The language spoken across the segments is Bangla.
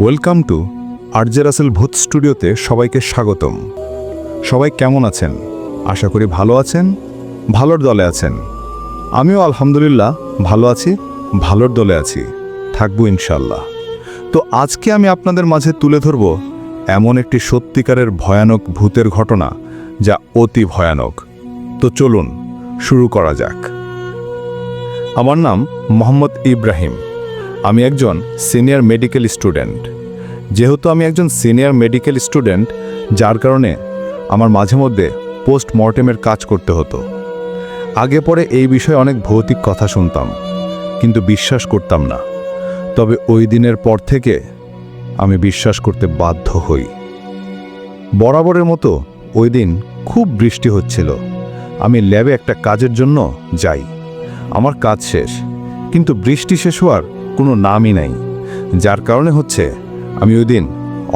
ওয়েলকাম টু আরজে রাসেল ভূত স্টুডিওতে সবাইকে স্বাগতম। সবাই কেমন আছেন? আশা করি ভালো আছেন, ভালোর দলে আছেন। আমিও আলহামদুলিল্লাহ ভালো আছি, ভালোর দলে আছি, থাকব ইনশাল্লাহ তো আজকে আমি আপনাদের মাঝে তুলে ধরব এমন একটি সত্যিকারের ভয়ানক ভূতের ঘটনা যা অতি ভয়ানক। তো চলুন, শুরু করা যাক। আমার নাম মোহাম্মদ ইব্রাহিম। আমি একজন সিনিয়র মেডিকেল স্টুডেন্ট যেহেতু আমি একজন সিনিয়র মেডিকেল স্টুডেন্ট যার কারণে আমার মাঝে মধ্যে পোস্ট মর্টেমের কাজ করতে হতো। আগে পরে এই বিষয়ে অনেক ভৌতিক কথা শুনতাম, কিন্তু বিশ্বাস করতাম না। তবে ওই দিনের পর থেকে আমি বিশ্বাস করতে বাধ্য হই। বরাবরের মতো ওই দিন খুব বৃষ্টি হচ্ছিল। আমি ল্যাবে একটা কাজের জন্য যাই। আমার কাজ শেষ, কিন্তু বৃষ্টি শেষ হওয়ার কোনো নামই নাই, যার কারণে হচ্ছে আমি ওই দিন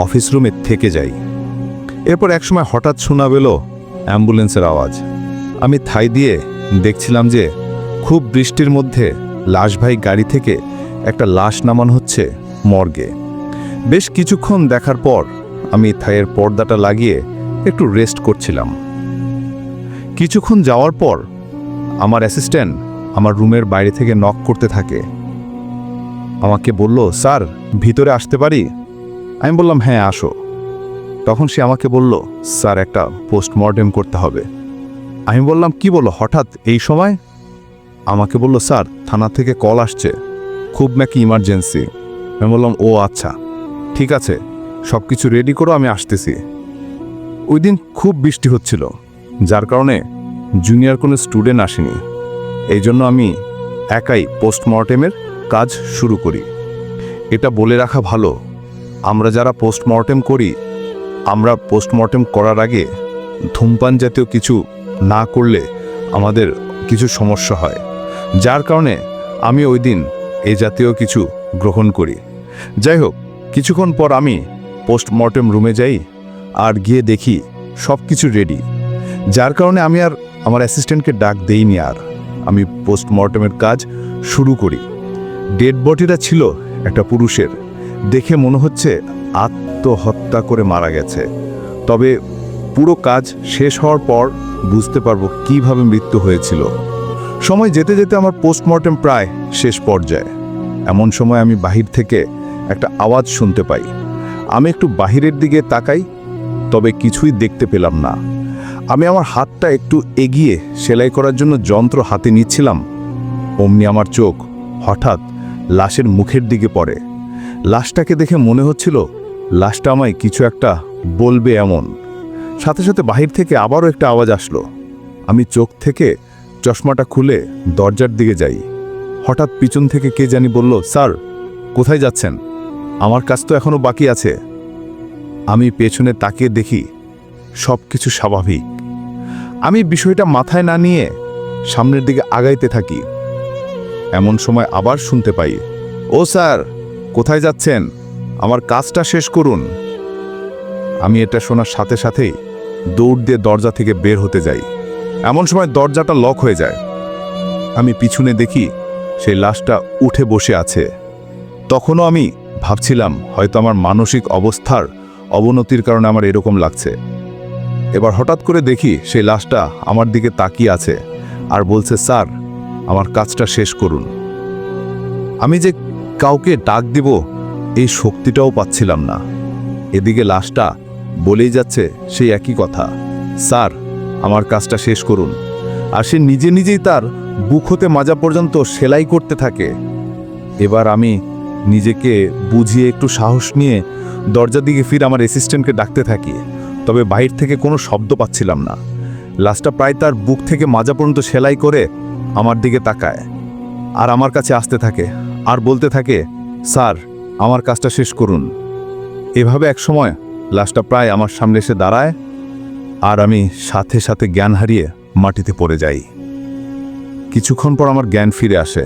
অফিস রুমে থেকে যাই। এরপর একসময় হঠাৎ শোনা পেল অ্যাম্বুলেন্সের আওয়াজ। আমি থাই দিয়ে দেখছিলাম যে খুব বৃষ্টির মধ্যে লাশভাই গাড়ি থেকে একটা লাশ নামানো হচ্ছে মর্গে। বেশ কিছুক্ষণ দেখার পর আমি থাইয়ের পর্দাটা লাগিয়ে একটু রেস্ট করছিলাম। কিছুক্ষণ যাওয়ার পর আমার অ্যাসিস্ট্যান্ট আমার রুমের বাইরে থেকে নক করতে থাকে। আমাকে বলল, স্যার, ভিতরে আসতে পারি? আমি বললাম হ্যাঁ আসো। তখন সে আমাকে বলল, স্যার, একটা পোস্টমর্টেম করতে হবে। আমি বললাম, কি বলো, হঠাৎ এই সময়? আমাকে বলল, স্যার, থানা থেকে কল আসছে। খুব নাকি ইমার্জেন্সি। আমি বললাম, ও আচ্ছা ঠিক আছে সব কিছু রেডি করো, আমি আসতেছি। ওই দিন খুব বৃষ্টি হচ্ছিল, যার কারণে জুনিয়র কোনো স্টুডেন্ট আসেনি। এই জন্য আমি একাই পোস্টমর্টেমের কাজ শুরু করি। এটা বলে রাখা ভালো। আমরা যারা পোস্টমর্টেম করি, আমরা পোস্টমর্টেম করার আগে ধূমপান জাতীয় কিছু না করলে আমাদের কিছু সমস্যা হয়। যার কারণে আমি ওই দিন এ জাতীয় কিছু গ্রহণ করি। যাই হোক, কিছুক্ষণ পর আমি পোস্টমর্টেম রুমে যাই আর গিয়ে দেখি সব কিছু রেডি যার কারণে আমি আর আমার অ্যাসিস্ট্যান্টকে ডাক দেইনি আর। আমি পোস্টমর্টেমের কাজ শুরু করি। ডেড বডিটা ছিল একটা পুরুষের। দেখে মনে হচ্ছে আত্মহত্যা করে মারা গেছে। তবে পুরো কাজ শেষ হওয়ার পর বুঝতে পারব কীভাবে মৃত্যু হয়েছিল। সময় যেতে যেতে আমার পোস্টমর্টেম প্রায় শেষ পর্যায়ে। এমন সময় আমি বাহির থেকে একটা আওয়াজ শুনতে পাই। আমি একটু বাহিরের দিকে তাকাই, তবে কিছুই দেখতে পেলাম না। আমি আমার হাতটা একটু এগিয়ে সেলাই করার জন্য যন্ত্র হাতে নিচ্ছিলাম। অমনি আমার চোখ হঠাৎ লাশের মুখের দিকে পড়ে। লাশটাকে দেখে মনে হচ্ছিল, লাশটা আমায় কিছু একটা বলবে এমন। সাথে সাথে বাহির থেকে আবারও একটা আওয়াজ আসলো। আমি চোখ থেকে চশমাটা খুলে দরজার দিকে যাই। হঠাৎ পিছন থেকে কে জানি বলল, স্যার, কোথায় যাচ্ছেন? আমার কাজ তো এখনও বাকি আছে। আমি পেছনে তাকিয়ে দেখি সব কিছু স্বাভাবিক। আমি বিষয়টা মাথায় না নিয়ে সামনের দিকে আগাইতে থাকি। এমন সময় আবার শুনতে পাই, ও স্যার, কোথায় যাচ্ছেন? আমার কাজটা শেষ করুন। আমি এটা শোনার সাথে সাথেই দৌড় দিয়ে দরজা থেকে বের হতে যাই। এমন সময় দরজাটা লক হয়ে যায়। আমি পিছনে দেখি সেই লাশটা উঠে বসে আছে। তখনও আমি ভাবছিলাম, হয়তো আমার মানসিক অবস্থার অবনতির কারণে আমার এরকম লাগছে। এবার হঠাৎ করে দেখি সেই লাশটা আমার দিকে তাকিয়ে আছে আর বলছে, স্যার আমার কাজটা শেষ করুন। আমি যে কাউকে ডাক দিব, এই শক্তিটাও পাচ্ছিলাম না। এদিকে লাশটা বলেই যাচ্ছে সেই একই কথা। স্যার, আমার কাজটা শেষ করুন। আর সে নিজে নিজেই তার বুক হতে মাজা পর্যন্ত সেলাই করতে থাকে। এবার আমি নিজেকে বুঝিয়ে একটু সাহস নিয়ে দরজা দিকে ফিরে আমার অ্যাসিস্ট্যান্টকে ডাকতে থাকি। তবে বাইর থেকে কোনো শব্দ পাচ্ছিলাম না। লাশটা প্রায় তার বুক থেকে মাজা পর্যন্ত সেলাই করে আমার দিকে তাকায় আর আমার কাছে আসতে থাকে আর বলতে থাকে, স্যার, আমার কাজটা শেষ করুন। এভাবে এক সময় লাশটা প্রায় আমার সামনে এসে দাঁড়ায় আর আমি সাথে সাথে জ্ঞান হারিয়ে মাটিতে পড়ে যাই। কিছুক্ষণ পর আমার জ্ঞান ফিরে আসে।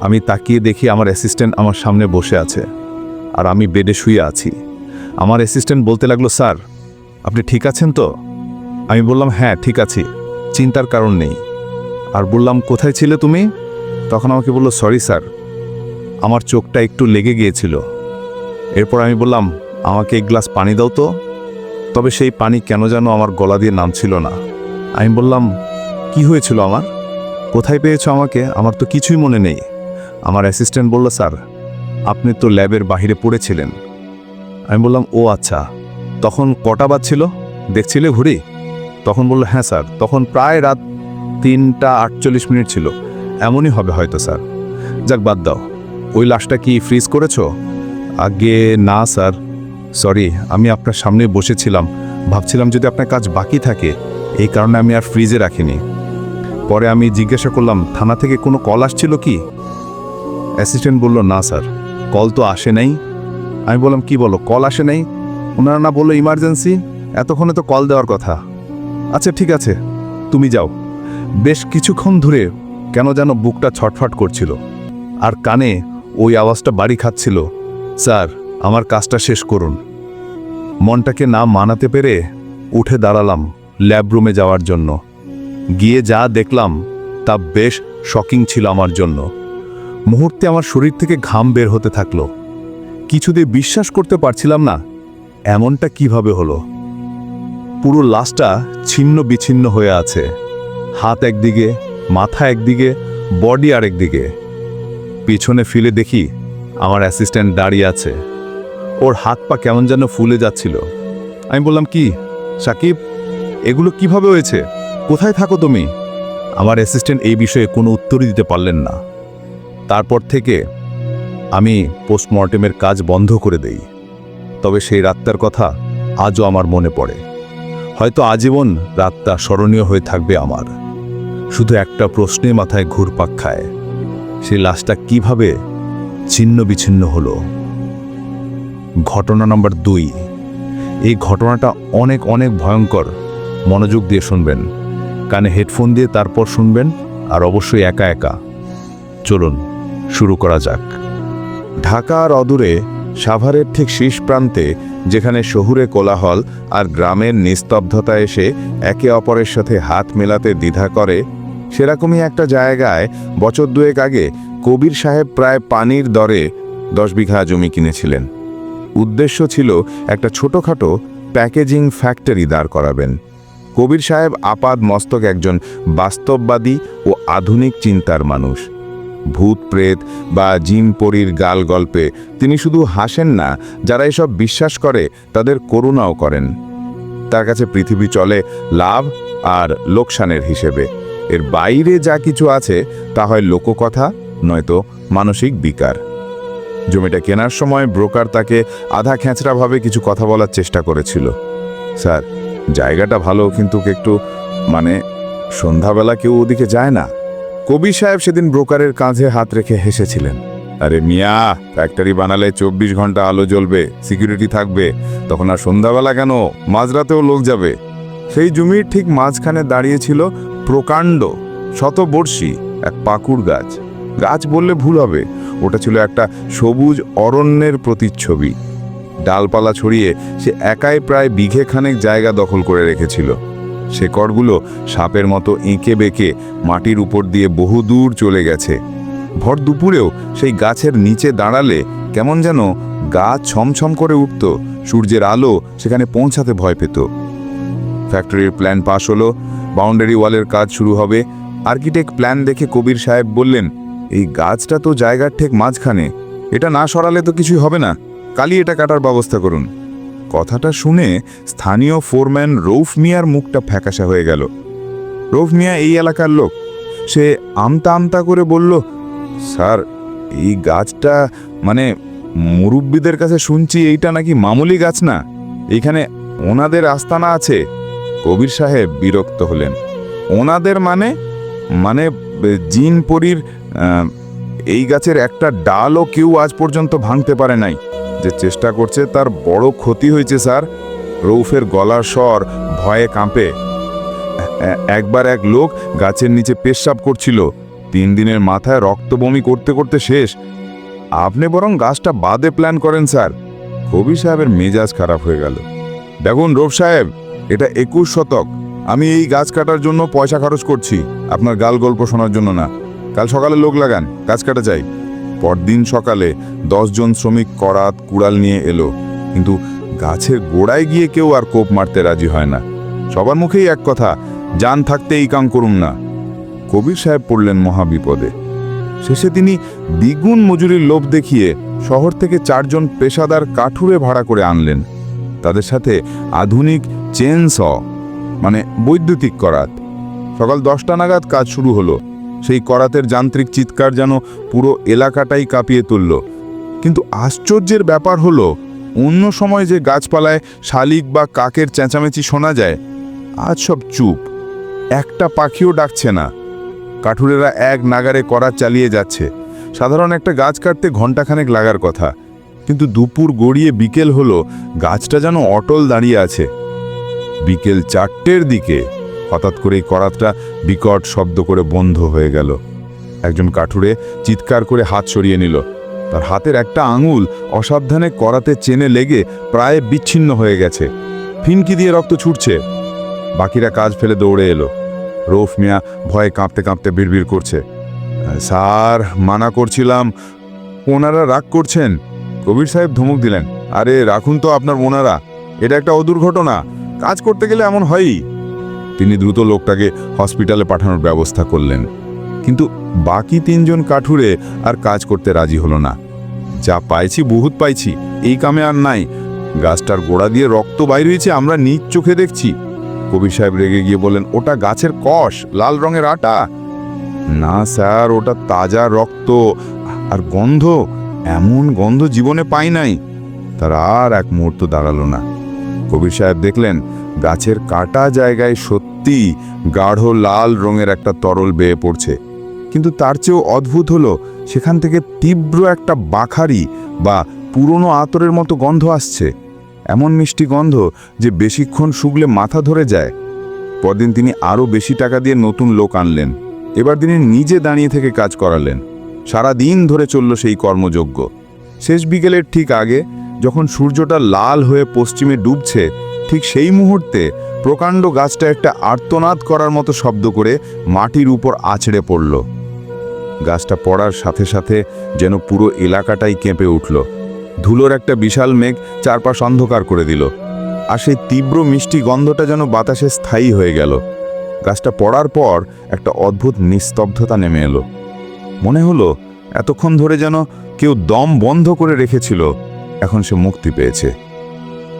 আমি তাকিয়ে দেখি আমার অ্যাসিস্ট্যান্ট আমার সামনে বসে আছে আর আমি বেডে শুয়ে আছি। আমার অ্যাসিস্ট্যান্ট বলতে লাগল, স্যার, আপনি ঠিক আছেন তো? আমি বললাম হ্যাঁ ঠিক আছি। চিন্তার কারণ নেই। আর বললাম, কোথায় ছিলে তুমি? তখন আমাকে বলল, সরি স্যার, আমার চোখটা একটু লেগে গিয়েছিল। এরপর আমি বললাম, আমাকে এক গ্লাস পানি দাও তো। তবে সেই পানি কেন যেন আমার গলা দিয়ে নামছিল না। আমি বললাম, কি হয়েছিল আমার? কোথায় পেয়েছ আমাকে? আমার তো কিছুই মনে নেই। আমার অ্যাসিস্ট্যান্ট বলল, স্যার, আপনি তো ল্যাবের বাইরে পড়েছিলেন। আমি বললাম, ও আচ্ছা। তখন কটা বাজছিল? দেখছিলে ঘুরি তখন বলল হ্যাঁ স্যার। তখন প্রায় রাত তিনটা আটচল্লিশ মিনিট ছিল। এমনই হবে হয়তো, স্যার। যাক, বাদ দাও। ওই লাশটা কি ফ্রিজ করেছ? আগে না, স্যার। সরি আমি আপনার সামনে বসেছিলাম। ভাবছিলাম যদি আপনার কাজ বাকি থাকে, এই কারণে আমি আর ফ্রিজে রাখিনি। পরে আমি জিজ্ঞাসা করলাম, থানা থেকে কোনো কল আসছিল কি? অ্যাসিস্ট্যান্ট বলল, না, স্যার। কল তো আসে নাই। আমি বললাম, কি বলো কল আসে নাই? ওনারা না বলল ইমার্জেন্সি এতক্ষণে তো কল দেওয়ার কথা। আচ্ছা ঠিক আছে। তুমি যাও। বেশ কিছুক্ষণ ধরে কেন যেন বুকটা ছটফট করছিল। আর কানে ওই আওয়াজটা বাড়ি খাচ্ছিল, স্যার, আমার কাজটা শেষ করুন। মনটাকে না মানাতে পেরে উঠে দাঁড়ালাম ল্যাব রুমে যাওয়ার জন্য। গিয়ে যা দেখলাম, তা বেশ শকিং ছিল আমার জন্য। মুহূর্তে আমার শরীর থেকে ঘাম বের হতে থাকল। কিছুতে বিশ্বাস করতে পারছিলাম না, এমনটা কীভাবে হলো। পুরো লাশটা ছিন্ন বিচ্ছিন্ন হয়ে আছে। হাত একদিকে, মাথা একদিকে বডি আরেকদিকে পিছনে ফিরে দেখি আমার অ্যাসিস্ট্যান্ট দাঁড়িয়ে আছে। ওর হাত পা কেমন যেন ফুলে যাচ্ছিল। আমি বললাম, কি, সাকিব, এগুলো কীভাবে হয়েছে? কোথায় থাকো তুমি? আমার অ্যাসিস্ট্যান্ট এই বিষয়ে কোনো উত্তরই দিতে পারলেন না। তারপর থেকে আমি পোস্টমর্টেমের কাজ বন্ধ করে দেই। তবে সেই রাতটার কথা আজও আমার মনে পড়ে। হয়তো আজীবন রাতটা স্মরণীয় হয়ে থাকবে আমার। শুধু একটা প্রশ্নে মাথায় ঘুরপাক খায়। সেই লাশটা কীভাবে ছিন্ন বিচ্ছিন্ন হলো? ঘটনা নম্বর দুই। এই ঘটনাটা অনেক অনেক ভয়ঙ্কর। মনোযোগ দিয়ে শুনবেন। কানে হেডফোন দিয়ে তারপর শুনবেন আর অবশ্যই একা একা। চলুন, শুরু করা যাক। ঢাকার অদূরে সাভারের ঠিক শীষ প্রান্তে যেখানে শহুরে কোলাহল আর গ্রামের নিস্তব্ধতা এসে একে অপরের সাথে হাত মেলাতে দ্বিধা করে, সেরকমই একটা জায়গায় বছর দুয়েক আগে কবির সাহেব প্রায় পানির দরে দশ বিঘা জমি কিনেছিলেন। উদ্দেশ্য ছিল একটা ছোটোখাটো প্যাকেজিং ফ্যাক্টরি দাঁড় করাবেন। কবির সাহেব আপাদ মস্তক একজন বাস্তববাদী ও আধুনিক চিন্তার মানুষ। ভূত প্রেত বা জিন পরীর গাল গল্পে তিনি শুধু হাসেন না, যারা এসব বিশ্বাস করে, তাদের করুণাও করেন। তার কাছে পৃথিবী চলে লাভ আর লোকসানের হিসেবে। এর বাইরে যা কিছু আছে, তা হয় লোককথা, নয়তো মানসিক বিকার। জমিটা কেনার সময় ব্রোকার তাকে আধা খ্যাঁচড়াভাবে কিছু কথা বলার চেষ্টা করেছিল। স্যার, জায়গাটা ভালো, কিন্তু একটু মানে সন্ধ্যাবেলা কেউ ওদিকে যায় না? কবি সাহেব সেদিন ব্রোকারের কাঁধে হাত রেখে হেসেছিলেন। আরে মিয়া ফ্যাক্টরি বানালে চব্বিশ ঘণ্টা আলো জ্বলবে সিকিউরিটি থাকবে, তখন আর সন্ধ্যাবেলা কেন? মাঝরাতেও লোক যাবে। সেই জমির ঠিক মাঝখানে দাঁড়িয়েছিল প্রকাণ্ড শতবর্ষী এক পাকুড় গাছ। গাছ বললে ভুল হবে, ওটা ছিল একটা সবুজ অরণ্যের প্রতিচ্ছবি। ডালপালা ছড়িয়ে সে একাই প্রায় বিঘে খানেক জায়গা দখল করে রেখেছিল। শেকড়গুলো সাপের মতো এঁকে বেঁকে মাটির উপর দিয়ে বহু দূর চলে গেছে। ভর দুপুরেও সেই গাছের নিচে দাঁড়ালে কেমন যেন গা ছমছম করে উঠত, সূর্যের আলো সেখানে পৌঁছাতে ভয় পেত। ফ্যাক্টরির প্ল্যান পাশ হলো, বাউন্ডারি ওয়ালের কাজ শুরু হবে। আর্কিটেক্ট প্ল্যান দেখে কবির সাহেব বললেন, এই গাছটা তো জায়গার ঠিক মাঝখানে, এটা না সরালে তো কিছুই হবে না। কালি এটা কাটার ব্যবস্থা করুন। কথাটা শুনে স্থানীয় ফোরম্যান রৌফ মিয়ার মুখটা ফ্যাকাশা হয়ে গেল। রৌফ মিয়া এই এলাকার লোক। সে আমতা আমতা করে বলল, স্যার, এই গাছটা মানে মুরব্বীদের কাছে শুনছি এইটা নাকি মামুলি গাছ না? এইখানে ওনাদের আস্তানা আছে। কবির সাহেব বিরক্ত হলেন। ওনাদের মানে? মানে বে- জিন পরীর এই গাছের একটা ডালও কেউ আজ পর্যন্ত ভাঙতে পারে নাই। যে চেষ্টা করছে তার বড় ক্ষতি হয়েছে, স্যার। রৌফের গলার স্বর ভয়ে কাঁপে। একবার এক লোক গাছের নিচে পেশাব করছিল। তিন দিনের মাথায় রক্ত বমি করতে করতে শেষ। আপনি বরং গাছটা বাদে প্ল্যান করেন, স্যার। কবি সাহেবের মেজাজ খারাপ হয়ে গেল। দেখুন, রৌফ সাহেব, এটা একুশ শতক। আমি এই গাছ কাটার জন্য পয়সা খরচ করছি। আপনার গাল গল্প শোনার জন্য না। কাল সকালে লোক লাগান, গাছ কাটা চাই পরদিন সকালে দশজন শ্রমিক করাত কুড়াল নিয়ে এলো। কিন্তু গাছের গোড়ায় গিয়ে কেউ আর কোপ মারতে রাজি হয় না। সবার মুখেই এক কথা, যান থাকতে এই কাম করুন না। কবির সাহেব পড়লেন মহাবিপদে। শেষে তিনি দ্বিগুণ মজুরির লোভ দেখিয়ে শহর থেকে চারজন পেশাদার কাঠুরে ভাড়া করে আনলেন। তাদের সাথে আধুনিক চেন স মানে বৈদ্যুতিক করাত। সকাল দশটা নাগাদ কাজ শুরু হলো। সেই করাতের যান্ত্রিক চিৎকার যেন পুরো এলাকাটাই কাঁপিয়ে তুলল। কিন্তু আশ্চর্যের ব্যাপার হলো, অন্য সময় যে গাছপালায় শালিক বা কাকের চেঁচামেচি শোনা যায়, আজ সব চুপ। একটা পাখিও ডাকছে না। কাঠুরেরা এক নাগারে করাত চালিয়ে যাচ্ছে। সাধারণ একটা গাছ কাটতে ঘণ্টাখানেক লাগার কথা। কিন্তু দুপুর গড়িয়ে বিকেল হলো, গাছটা যেন অটল দাঁড়িয়ে আছে। বিকেল চারটের দিকে হঠাৎ করেই করাতটা বিকট শব্দ করে বন্ধ হয়ে গেল। একজন কাঠুরে চিৎকার করে হাত সরিয়ে নিল। তার হাতের একটা আঙুল অসাবধানে করাতে চেনে লেগে প্রায় বিচ্ছিন্ন হয়ে গেছে। ফিনকি দিয়ে রক্ত ছুটছে। বাকিরা কাজ ফেলে দৌড়ে এলো। রৌফ মিয়া ভয়ে কাঁপতে কাঁপতে বিড়বিড় করছে। স্যার, মানা করছিলাম। ওনারা রাগ করছেন। কবির সাহেব ধমক দিলেন। আরে, রাখুন তো আপনার ওনারা। এটা একটা অদুর্ঘটনা কাজ করতে গেলে এমন হয়ই। তিনি দ্রুত লোকটাকে হসপিটালে পাঠানোর ব্যবস্থা করলেন। কিন্তু বাকি তিনজন কাঠুরে আর কাজ করতে রাজি হলো না। যা পাইছি, বহুত পাইছি, এই কামে আর নাই। গাছটার গোড়া দিয়ে রক্ত বাইর হয়েছে, আমরা নিজ চোখে দেখছি। কবির সাহেব রেগে গিয়ে বললেন, ওটা গাছের কষ, লাল রঙের আটা। না স্যার, ওটা তাজা রক্ত। আর গন্ধ, এমন গন্ধ জীবনে পাই নাই। তার আর এক মুহূর্ত দাঁড়াল না। কবির সাহেব দেখলেন গাছের কাটা জায়গায় সত্যি গাঢ় লাল রঙের একটা তরল বেয়ে পড়ছে। কিন্তু তার চেয়েও অদ্ভুত হলো, সেখান থেকে তীব্র একটা বাখারি বা পুরনো আতরের মতো গন্ধ আসছে। এমন মিষ্টি গন্ধ যে বেশিক্ষণ শুকলে মাথা ধরে যায়। পরদিন তিনি আরও বেশি টাকা দিয়ে নতুন লোক আনলেন। এবার তিনি নিজে দাঁড়িয়ে থেকে কাজ করালেন। সারা দিন ধরে চলল সেই কর্মযজ্ঞ। শেষ বিকেলের ঠিক আগে, যখন সূর্যটা লাল হয়ে পশ্চিমে ডুবছে ঠিক সেই মুহূর্তে প্রকাণ্ড গাছটা একটা আর্তনাদ করার মতো শব্দ করে মাটির উপর আছড়ে পড়ল। গাছটা পড়ার সাথে সাথে যেন পুরো এলাকাটাই কেঁপে উঠল। ধুলোর একটা বিশাল মেঘ চারপাশ অন্ধকার করে দিল। আর সেই তীব্র মিষ্টি গন্ধটা যেন বাতাসে স্থায়ী হয়ে গেল। গাছটা পড়ার পর একটা অদ্ভুত নিস্তব্ধতা নেমে এলো। মনে হলো এতক্ষণ ধরে যেন কেউ দম বন্ধ করে রেখেছিল। এখন সে মুক্তি পেয়েছে।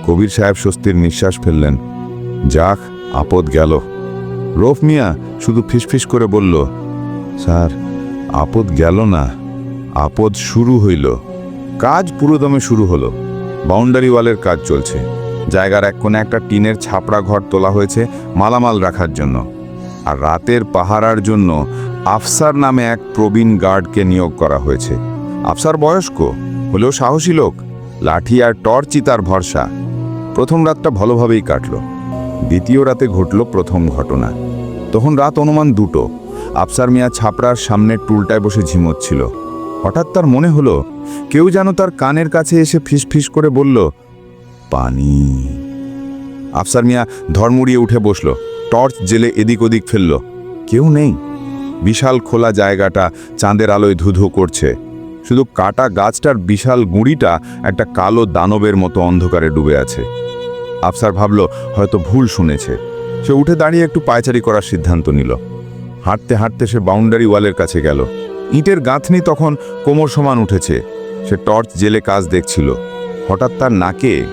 কবির সাহেব স্বস্তির নিঃশ্বাস ফেললেন। যাক, আপদ গেল। রফ মিয়া শুধু ফিসফিস করে বলল, স্যার, আপদ গেল না, আপদ শুরু হইল। কাজ পুরোদমে শুরু হলো। বাউন্ডারি ওয়ালের কাজ চলছে। জায়গার এক কোণে একটা টিনের ছাপড়া ঘর তোলা হয়েছে মালামাল রাখার জন্য। আর রাতের পাহারার জন্য আফসার নামে এক প্রবীণ গার্ডকে নিয়োগ করা হয়েছে। আফসার বয়স্ক, হলেও সাহসী লোক। লাঠি আর টর্চই তার ভরসা। প্রথম রাতটা ভালোভাবেই কাটল। দ্বিতীয় রাতে ঘটল প্রথম ঘটনা। তখন রাত অনুমান দুটো। আফসার মিয়া ছাপড়ার সামনের টুলটায় বসে ঝিমোচ্ছিল। হঠাৎ তার মনে হলো, কেউ যেন তার কানের কাছে এসে ফিস করে বলল, পানি। আফসার মিয়া ধর্মুড়িয়ে উঠে বসল, টর্চ জেলে এদিক ওদিক ফেলল। কেউ নেই। বিশাল খোলা জায়গাটা চাঁদের আলোয় ধুধু করছে। শুধু কাটা গাছটার বিশাল গুঁড়িটা একটা কালো দানবের মতো অন্ধকারে ডুবে আছে। আফসার ভাবল, হয়তো ভুল শুনেছে। সে উঠে দাঁড়িয়ে একটু পায়চারি করার সিদ্ধান্ত নিল। হাঁটতে হাঁটতে সে বাউন্ডারি ওয়ালের কাছে গেল। ইটের গাঁথনি তখন কোমর সমান উঠেছে। সে টর্চ জেলে কাজ দেখছিল। হঠাৎ তার নাকে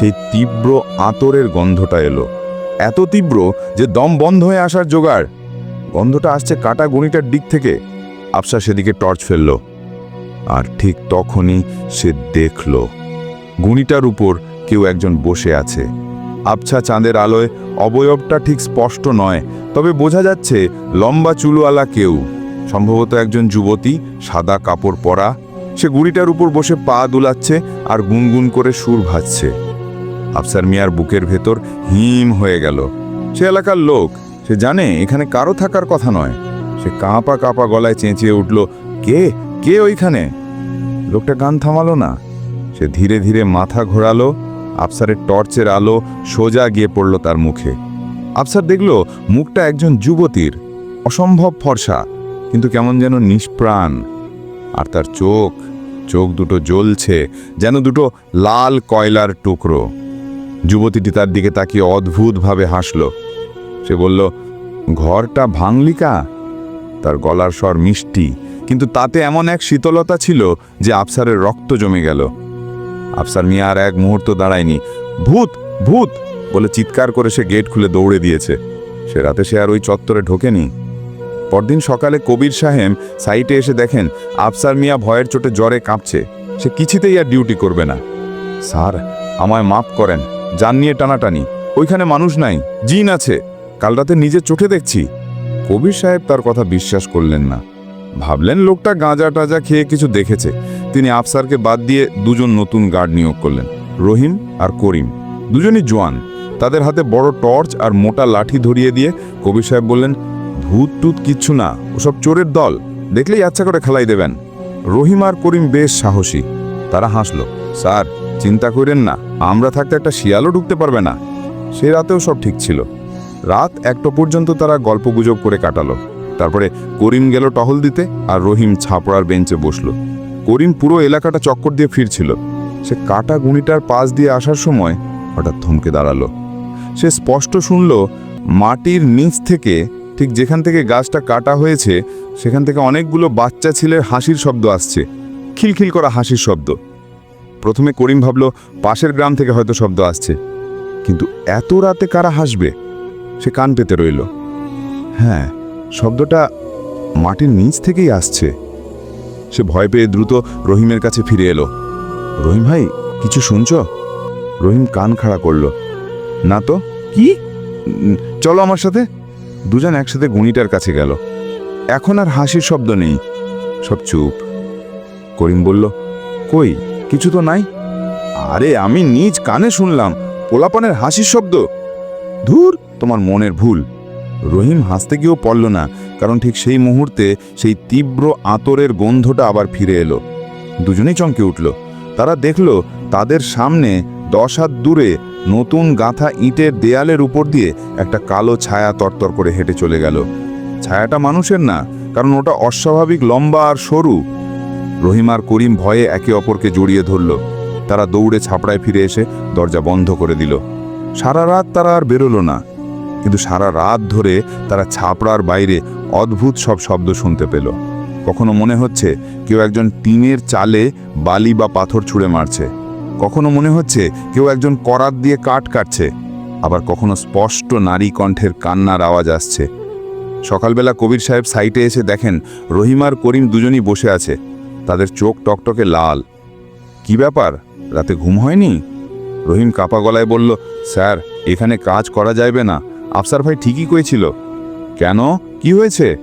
সেই তীব্র আতরের গন্ধটা এলো। এত তীব্র যে দম বন্ধ হয়ে আসার জোগাড়। গন্ধটা আসছে কাটা গুঁড়িটার দিক থেকে। আফসা সেদিকে টর্চ ফেলল। আর ঠিক তখনই সে দেখল। গুণিটার উপর কেউ একজন বসে আছে। আবছা চাঁদের আলোয় অবয়বটা ঠিক স্পষ্ট নয়, তবে বোঝা যাচ্ছে লম্বা চুলওয়ালা কেউ। সম্ভবত একজন যুবতী, সাদা কাপড় পরা। সে গুড়িটার উপর বসে পা দুলাচ্ছে আর গুনগুন করে সুর ভাজছে। আফসার মিয়ার বুকের ভেতর হিম হয়ে গেল। সে এলাকার লোক। সে জানে এখানে কারও থাকার কথা নয়। সে কাঁপা কাঁপা গলায় চেঁচিয়ে উঠল, কে? কে ওইখানে? লোকটা গান থামালো না। সে ধীরে ধীরে মাথা ঘোরালো, আফসারের টর্চের আলো সোজা গিয়ে পড়ল তার মুখে। আফসার দেখল মুখটা একজন যুবতীর। অসম্ভব ফর্সা, কিন্তু কেমন যেন নিষ্প্রাণ। আর তার চোখ চোখ দুটো জ্বলছে, যেন দুটো লাল কয়লার টুকরো। যুবতীটি তার দিকে তাকিয়ে অদ্ভুতভাবে হাসল। সে বলল, ঘরটা ভাঙলিকা তার গলার স্বর মিষ্টি কিন্তু তাতে এমন এক শীতলতা ছিল যে আফসারের রক্ত জমে গেল। আফসার মিয়া আর এক মুহূর্ত দাঁড়ায়নি। ভূত ভূত! বলে চিৎকার করে সে গেট খুলে দৌড়ে দিয়েছে। সে রাতে সে আর ওই চত্বরে ঢোকেনি। পরদিন সকালে কবির সাহেব সাইটে এসে দেখেন, আফসার মিয়া ভয়ের চোটে জ্বরে কাঁপছে। সে কিছুতেই আর ডিউটি করবে না। স্যার, আমায় মাফ করেন, যান নিয়ে টানাটানি। ওইখানে মানুষ নাই, জিন আছে। কাল রাতে নিজের চোখে দেখছি। কবির সাহেব তার কথা বিশ্বাস করলেন না। ভাবলেন লোকটা গাঁজা টাজা খেয়ে কিছু দেখেছে। তিনি আফসারকে বাদ দিয়ে দুজন নতুন গার্ড নিয়োগ করলেন, রহিম আর করিম। দুজনই জোয়ান। তাদের হাতে বড় টর্চ আর মোটা লাঠি ধরিয়ে দিয়ে কবি সাহেব বললেন, ভূত টুত কিচ্ছু না, ওসব চোরের দল। দেখলেই আচ্ছা করে খেলাই দেবেন। রহিম আর করিম বেশ সাহসী। তারা হাসলো, স্যার, চিন্তা করেন না, আমরা থাকতে একটা শিয়ালও ঢুকতে পারবে না। সে রাতেও সব ঠিক ছিল। রাত একটা পর্যন্ত তারা গল্পগুজব করে কাটালো। তারপরে করিম গেল টহল দিতে আর রহিম ছাপড়ার বেঞ্চে বসল। করিম পুরো এলাকাটা চক্কর দিয়ে ফিরছিল। সে কাটা গুণিটার পাশ দিয়ে আসার সময় হঠাৎ থমকে দাঁড়াল। সে স্পষ্ট শুনল, মাটির নিচ থেকে ঠিক যেখান থেকে গাছটা কাটা হয়েছে, সেখান থেকে অনেকগুলো বাচ্চা ছেলের হাসির শব্দ আসছে। খিলখিল করা হাসির শব্দ। প্রথমে করিম ভাবল, পাশের গ্রাম থেকে হয়তো শব্দ আসছে। কিন্তু এত রাতে কারা হাসবে? সে কান পেতে রইল। হ্যাঁ শব্দটা মাটির নিচ থেকেই আসছে। সে ভয় পেয়ে দ্রুত রহিমের কাছে ফিরে এলো। রহিম ভাই কিছু শুনছ? রহিম কান খাড়া করল। না তো। কি? চলো আমার সাথে। দুজন একসাথে গুণিটার কাছে গেল। এখন আর হাসির শব্দ নেই। সব চুপ। করিম বলল কই কিছু তো নাই? আরে আমি নিজ কানে শুনলাম। পোলাপানের হাসির শব্দ। ধুর তোমার মনের ভুল। রহিম হাসতে গিয়েও পড়ল না, কারণ ঠিক সেই মুহূর্তে সেই তীব্র আতরের গন্ধটা আবার ফিরে এলো। দুজনেই চমকে উঠল। তারা দেখল তাদের সামনে দশ হাত দূরে নতুন গাঁথা ইটের দেয়ালের উপর দিয়ে একটা কালো ছায়া তরতর করে হেঁটে চলে গেল। ছায়াটা মানুষের না, কারণ ওটা অস্বাভাবিক লম্বা আর সরু। রহিম আর করিম ভয়ে একে অপরকে জড়িয়ে ধরল। তারা দৌড়ে ছাপড়ায় ফিরে এসে দরজা বন্ধ করে দিল। সারা রাত তারা আর বেরোলো না। কিন্তু সারা রাত ধরে তারা ছাপড়ার বাইরে অদ্ভুত সব শব্দ শুনতে পেল। কখনো মনে হচ্ছে কেউ একজন টিনের চালে বালি বা পাথর ছুঁড়ে মারছে। কখনো মনে হচ্ছে কেউ একজন করাত দিয়ে কাঠ কাটছে। আবার কখনো স্পষ্ট নারী কণ্ঠের কান্নার আওয়াজ আসছে। সকালবেলা কবির সাহেব সাইটে এসে দেখেন রহিম আর করিম দুজনই বসে আছে। তাদের চোখ টকটকে লাল। কি ব্যাপার? রাতে ঘুম হয়নি? রহিম কাপা গলায় বলল, স্যার, এখানে কাজ করা যাইবে না। আফসার ভাই ঠিকই কয়েছিল কেন? কি হয়েছে?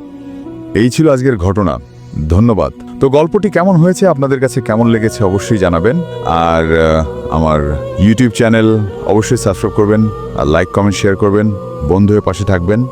এই ছিল আজকের ঘটনা। ধন্যবাদ। তো গল্পটি কেমন হয়েছে, আপনাদের কাছে কেমন লেগেছে অবশ্যই জানাবেন। আর আমার ইউটিউব চ্যানেল অবশ্যই সাবস্ক্রাইব করবেন, আর লাইক কমেন্ট শেয়ার করবেন। বন্ধু হয়ে পাশে থাকবেন।